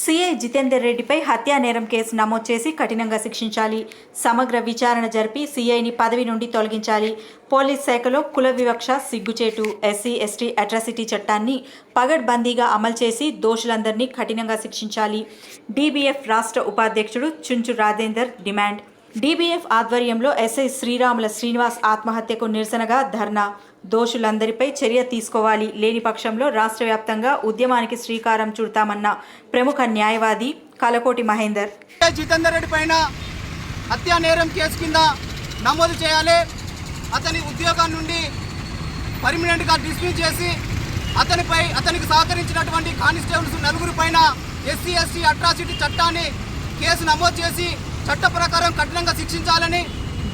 CI Jitender రెడ్డిపై హత్యా నేరం కేసు నమోదు చేసి కఠినంగా శిక్షించాలి. సమగ్ర విచారణ జరిపి సీఐని పదవి నుండి తొలగించాలి. పోలీస్ శాఖలో కుల వివక్ష సిగ్గుచేటు. ఎస్సీ ఎస్టీ అట్రాసిటీ చట్టాన్ని పగడ్బందీగా అమలు చేసి దోషులందరినీ కఠినంగా శిక్షించాలి. డీబీఎఫ్ రాష్ట్ర ఉపాధ్యక్షుడు చుంచు రాజేందర్ డిమాండ్. డీబీఎఫ్ ఆధ్వర్యంలో ఎస్ఐ శ్రీరాముల శ్రీనివాస్ ఆత్మహత్యకు నిరసనగా ధర్నా. దోషులందరిపై చర్య తీసుకోవాలి. లేని పక్షంలో రాష్ట్ర వ్యాప్తంగా ఉద్యమానికి శ్రీకారం చుడతామన్న ప్రముఖ న్యాయవాది కలకోటి మహేందర్. జితేందర్ రెడ్డి పైన హత్యా నేరం కేసు కింద నమోదు చేయాలి. అతని ఉద్యోగం నుండి పర్మనెంట్గా డిస్మిస్ చేసి అతనిపై అతనికి సహకరించినటువంటి కానిస్టేబుల్స్ నలుగురు పైన ఎస్సీ ఎస్టీ అట్రాసిటీ చట్టాన్ని కేసు నమోదు చేసి చట్ట ప్రకారం కఠినంగా శిక్షించాలని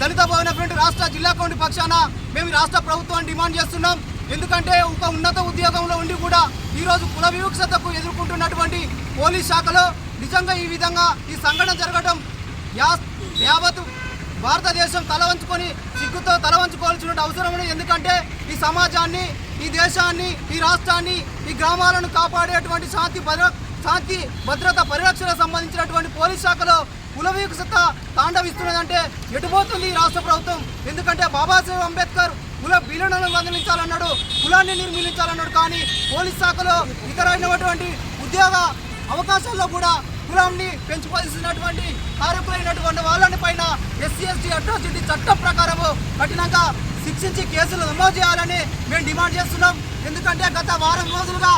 దళిత భవన ఫ్రంట్ రాష్ట్ర జిల్లా కౌంటి పక్షాన మేము రాష్ట్ర ప్రభుత్వాన్ని డిమాండ్ చేస్తున్నాం. ఎందుకంటే ఒక ఉన్నత ఉద్యోగంలో ఉండి కూడా ఈరోజు కుల వివక్షతకు ఎదుర్కొంటున్నటువంటి పోలీస్ శాఖలో నిజంగా ఈ విధంగా ఈ సంఘటన జరగడం యా- యావత్ భారతదేశం తలవంచుకొని సిగ్గుతో తలవంచుకోవాల్సిన అవసరం ఉంది. ఎందుకంటే ఈ సమాజాన్ని ఈ దేశాన్ని ఈ రాష్ట్రాన్ని ఈ గ్రామాలను కాపాడేటువంటి శాంతి భద్ర శాంతి భద్రత పరిరక్షణ సంబంధించినటువంటి పోలీస్ శాఖలో కుల వివక్షత తాండవిస్తున్నదంటే ఎటుపోతుంది ఈ రాష్ట్ర ప్రభుత్వం? ఎందుకంటే బాబాసాహెబ్ అంబేద్కర్ కుల విలువలను వదిలించాలన్నాడు కులాన్ని నిర్మూలించాలన్నాడు. కానీ పోలీస్ శాఖలో ఇతరైనటువంటి ఉద్యోగ అవకాశాల్లో కూడా కులాన్ని పెంచుకోవాల్సినటువంటి కార్యకులైనటువంటి వాళ్ళని పైన ఎస్సీ ఎస్టీ అట్రాసిటీ చట్టం ప్రకారము కఠినంగా శిక్షించి కేసులు నమోదు చేయాలని మేము డిమాండ్ చేస్తున్నాం. ఎందుకంటే గత వారం రోజులుగా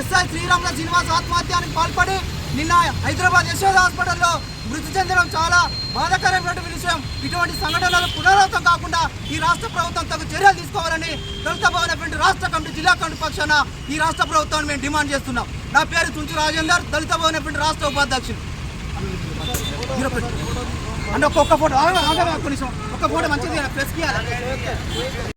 ఎస్ఐ శ్రీరాముల శ్రీనివాస్ ఆత్మహత్యానికి పాల్పడి నిన్న హైదరాబాద్ యశోద హాస్పిటల్లో మృతి చెందడం చాలా బాధాకరమైనటువంటి విషయం. ఇటువంటి సంఘటనలు పునరావృతం కాకుండా ఈ రాష్ట్ర ప్రభుత్వం తగు చర్యలు తీసుకోవాలని దళిత భవన రాష్ట్ర కమిటీ జిల్లా కమిటీ పక్షాన ఈ రాష్ట్ర ప్రభుత్వాన్ని మేము డిమాండ్ చేస్తున్నాం. నా పేరు తుంచు రాజేందర్ దళిత భవన రాష్ట్ర ఉపాధ్యక్షుడు అంటే ఒక్కొక్క ఫోటో ఆగండి, ఒక్క ఒక్క ఫోటో మంచిది ప్రెస్